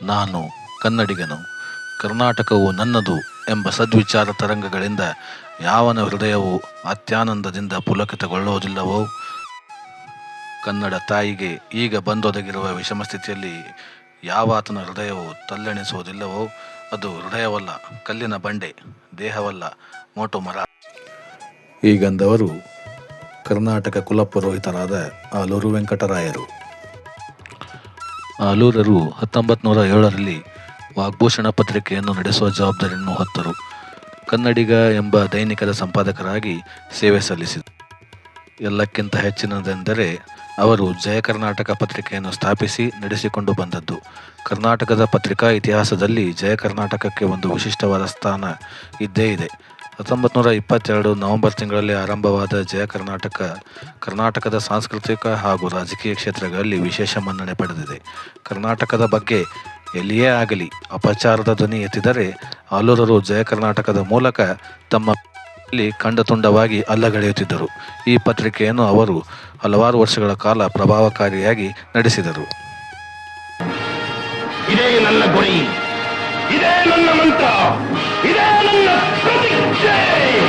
ನಾನು ಕನ್ನಡಿಗನು, ಕರ್ನಾಟಕವು ನನ್ನದು ಎಂಬ ಸದ್ವಿಚಾರ ತರಂಗಗಳಿಂದ ಯಾವನ ಹೃದಯವು ಅತ್ಯಾನಂದದಿಂದ ಪುಲಕಿತಗೊಳ್ಳುವುದಿಲ್ಲವೋ? ಕನ್ನಡ ತಾಯಿಗೆ ಈಗ ಬಂದೊದಗಿರುವ ವಿಷಮ ಸ್ಥಿತಿಯಲ್ಲಿ ಯಾವಾತನ ಹೃದಯವು ತಲ್ಲಣಿಸುವುದಿಲ್ಲವೋ? ಅದು ಹೃದಯವಲ್ಲ, ಕಲ್ಲಿನ ಬಂಡೆ, ದೇಹವಲ್ಲ, ಮೋಟು ಮರ. ಈಗಂದವರು ಕರ್ನಾಟಕ ಕುಲಪುರೋಹಿತರಾದ ಆಲೂರು ವೆಂಕಟರಾಯರು. ಆಲೂರರು ಹತ್ತೊಂಬತ್ತು ನೂರ ಏಳರಲ್ಲಿ ವಾಗ್ಭೂಷಣ ಪತ್ರಿಕೆಯನ್ನು ನಡೆಸುವ ಜವಾಬ್ದಾರಿಯನ್ನು ಹೊತ್ತರು. ಕನ್ನಡಿಗ ಎಂಬ ದೈನಿಕದ ಸಂಪಾದಕರಾಗಿ ಸೇವೆ ಸಲ್ಲಿಸಿದರು. ಎಲ್ಲಕ್ಕಿಂತ ಹೆಚ್ಚಿನದೆಂದರೆ ಅವರು ಜಯ ಕರ್ನಾಟಕ ಪತ್ರಿಕೆಯನ್ನು ಸ್ಥಾಪಿಸಿ ನಡೆಸಿಕೊಂಡು ಬಂದದ್ದು. ಕರ್ನಾಟಕದ ಪತ್ರಿಕಾ ಇತಿಹಾಸದಲ್ಲಿ ಜಯ ಕರ್ನಾಟಕಕ್ಕೆ ಒಂದು ವಿಶಿಷ್ಟವಾದ ಸ್ಥಾನ ಇದ್ದೇ ಇದೆ. ಹತ್ತೊಂಬತ್ತು ನೂರ ಇಪ್ಪತ್ತೆರಡು ನವೆಂಬರ್ ತಿಂಗಳಲ್ಲಿ ಆರಂಭವಾದ ಜಯ ಕರ್ನಾಟಕ, ಕರ್ನಾಟಕದ ಸಾಂಸ್ಕೃತಿಕ ಹಾಗೂ ರಾಜಕೀಯ ಕ್ಷೇತ್ರಗಳಲ್ಲಿ ವಿಶೇಷ ಮನ್ನಣೆ ಪಡೆದಿದೆ. ಕರ್ನಾಟಕದ ಬಗ್ಗೆ ಎಲ್ಲಿಯೇ ಆಗಲಿ ಅಪಚಾರದ ಧ್ವನಿ ಎತ್ತಿದರೆ ಆಲೂರರು ಜಯ ಕರ್ನಾಟಕದ ಮೂಲಕ ತಮ್ಮ ಕಂಡತುಂಡವಾಗಿ ಅಲ್ಲಗಳೆಯುತ್ತಿದ್ದರು. ಈ ಪತ್ರಿಕೆಯನ್ನು ಅವರು ಹಲವಾರು ವರ್ಷಗಳ ಕಾಲ ಪ್ರಭಾವಕಾರಿಯಾಗಿ ನಡೆಸಿದರು. ಇದೇ ನನ್ನ ಗುರಿ ಇದೇ ನನ್ನ ಮಂತ್ರ, ಇದೇ ನನ್ನ day!